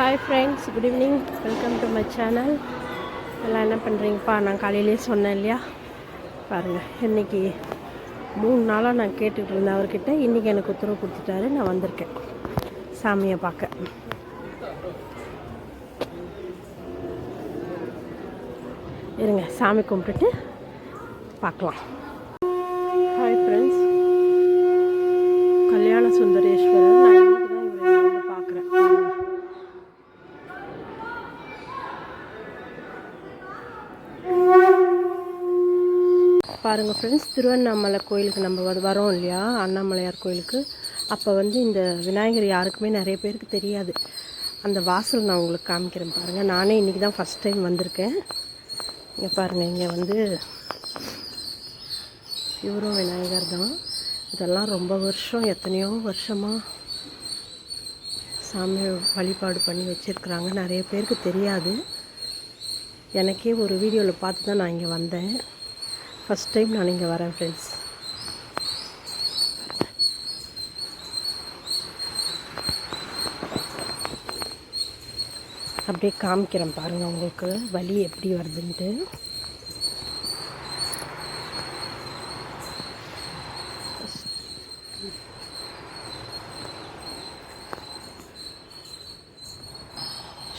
Hi friends good evening welcome to my channel எல்லாம் என்ன பண்ணுறீங்கப்பா நான் காலையிலே சொன்னேன் இல்லையா? பாருங்கள் இன்றைக்கி மூணு நாளாக நான் கேட்டுக்கிட்டு இருந்தேன் அவர்கிட்ட. இன்றைக்கி எனக்கு உத்தரவு கொடுத்துட்டாரு. நான் வந்திருக்கேன். சாமியை பார்க்க. இருங்க சாமி கும்பிட்டுட்டு பார்க்கலாம். ஹாய் ஃப்ரெண்ட்ஸ் கல்யாண சுந்தரேஸ்வரர். நான் இன்னைக்கு தான் இவரை வந்து பார்க்குறேன் பாருங்கள் ஃப்ரெண்ட்ஸ் திருவண்ணாமலை கோயிலுக்கு நம்ம வரோம் இல்லையா? அண்ணாமலையார் கோயிலுக்கு. அப்போ வந்து இந்த விநாயகர் யாருக்குமே நிறைய பேருக்கு தெரியாது. அந்த வாசல் நான் உங்களுக்கு காமிக்கிறேன் பாருங்கள் நானே இன்றைக்கி தான் ஃபஸ்ட் டைம் வந்திருக்கேன். இங்கே பாருங்கள் இங்கே வந்து இவரும் விநாயகர் தான். இதெல்லாம் ரொம்ப வருஷம் எத்தனையோ வருஷமாக சாமி வழிபாடு பண்ணி வச்சுருக்குறாங்க. நிறைய பேருக்கு தெரியாது. எனக்கே ஒரு வீடியோவில் பார்த்து தான் நான் இங்கே வந்தேன். ஃபஸ்ட் டைம் நான் இங்கே வரேன் ஃப்ரெண்ட்ஸ் அப்படியே காமிக்கிறேன் பாருங்கள் உங்களுக்கு. வலி எப்படி வருதுன்ட்டு.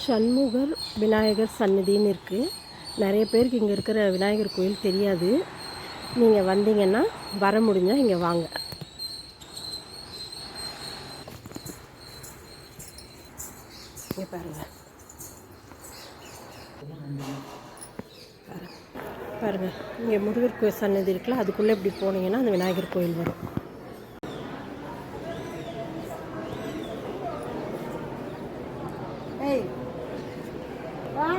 சண்முகர் விநாயகர் சன்னதின்னு இருக்குது நிறைய பேருக்கு இங்கே இருக்கிற விநாயகர் கோயில் தெரியாது. நீங்கள் வந்தீங்கன்னா வர முடிஞ்சால் இங்கே வாங்க. இங்கே பாருங்கள் பாருங்கள் இங்கே முருகர் கோயில் சன்னதி இருக்குல்ல அதுக்குள்ளே இப்படி போனீங்கன்னா அந்த விநாயகர் கோயில் வரும். ஏய் வா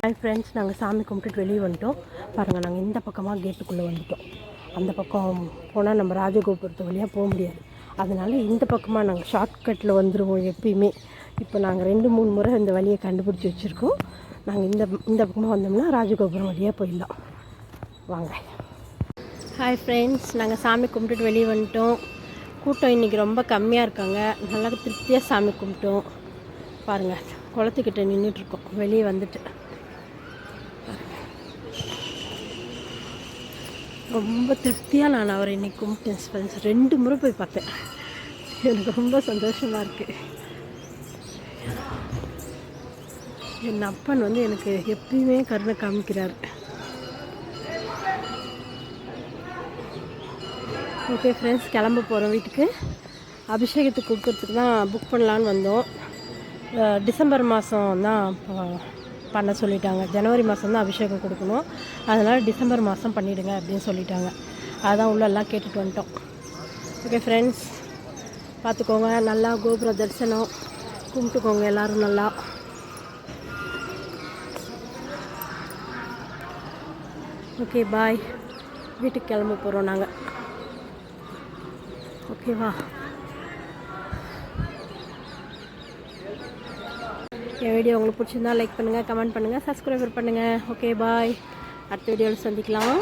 ஹாய் ஃப்ரெண்ட்ஸ் நாங்கள் சாமி கும்பிட்டுட்டு வெளியே வந்துட்டோம். பாருங்கள் நாங்கள் இந்த பக்கமாக கேட்டுக்குள்ளே வந்துட்டோம். அந்த பக்கம் போனால் நம்ம ராஜகோபுரத்து வழியாக போக முடியாது. அதனால் இந்த பக்கமாக நாங்கள் ஷார்ட்கட்டில் வந்துடுவோம் எப்பயுமே. இப்போ நாங்கள் ரெண்டு மூணு முறை இந்த வழியை கண்டுபிடிச்சி வச்சுருக்கோம். நாங்கள் இந்த இந்த பக்கமாக வந்தோம்னா ராஜகோபுரம் வழியாக போயிடலாம். வாங்க. ஹாய் ஃப்ரெண்ட்ஸ் நாங்கள் சாமி கும்பிட்டுட்டு வெளியே வந்துட்டோம். கூட்டம் இன்றைக்கி ரொம்ப கம்மியாக இருக்காங்க. நல்லா திருப்தியாக சாமி கும்பிட்டோம். பாருங்கள் குளத்துக்கிட்ட நின்றுட்டுருக்கோம் வெளியே வந்துட்டு. ரொம்ப திருப்தியாக நான் அவரை இன்றைக்கி கும்பிட்டேன் ஃப்ரெண்ட்ஸ் ரெண்டு முறை போய் பார்த்தேன். எனக்கு ரொம்ப சந்தோஷமாக இருக்குது என் அப்பன் வந்து எனக்கு எப்பயுமே கருணை காமிக்கிறார். ஓகே ஃப்ரெண்ட்ஸ் கிளம்ப போகிறோம் வீட்டுக்கு. அபிஷேகத்துக்கு கொடுக்கறதுக்கு தான் புக் பண்ணலான்னு வந்தோம். டிசம்பர் மாதம் தான் பண்ண சொல்லிட்டாங்க. ஜனவரி மாதம் தான் அபிஷேகம் கொடுக்கணும். அதனால் டிசம்பர் மாதம் பண்ணிவிடுங்க அப்படின்னு சொல்லிட்டாங்க. அதான் உள்ளெல்லாம் கேட்டுட்டு வந்துட்டோம். ஓகே ஃப்ரெண்ட்ஸ் பார்த்துக்கோங்க. நல்லா கோபுர தரிசனம். கும்பிட்டுக்கோங்க எல்லோரும் நல்லா. ஓகே பாய் வீட்டுக்கு கிளம்ப போகிறோம் நாங்கள் ஓகேவா என் வீடியோ உங்களுக்கு பிடிச்சிருந்தா லைக் பண்ணுங்கள் கமெண்ட் பண்ணுங்கள் சப்ஸ்கிரைபர் பண்ணுங்கள் ஓகே பாய் அடுத்த வீடியோவில் சந்திக்கலாம்.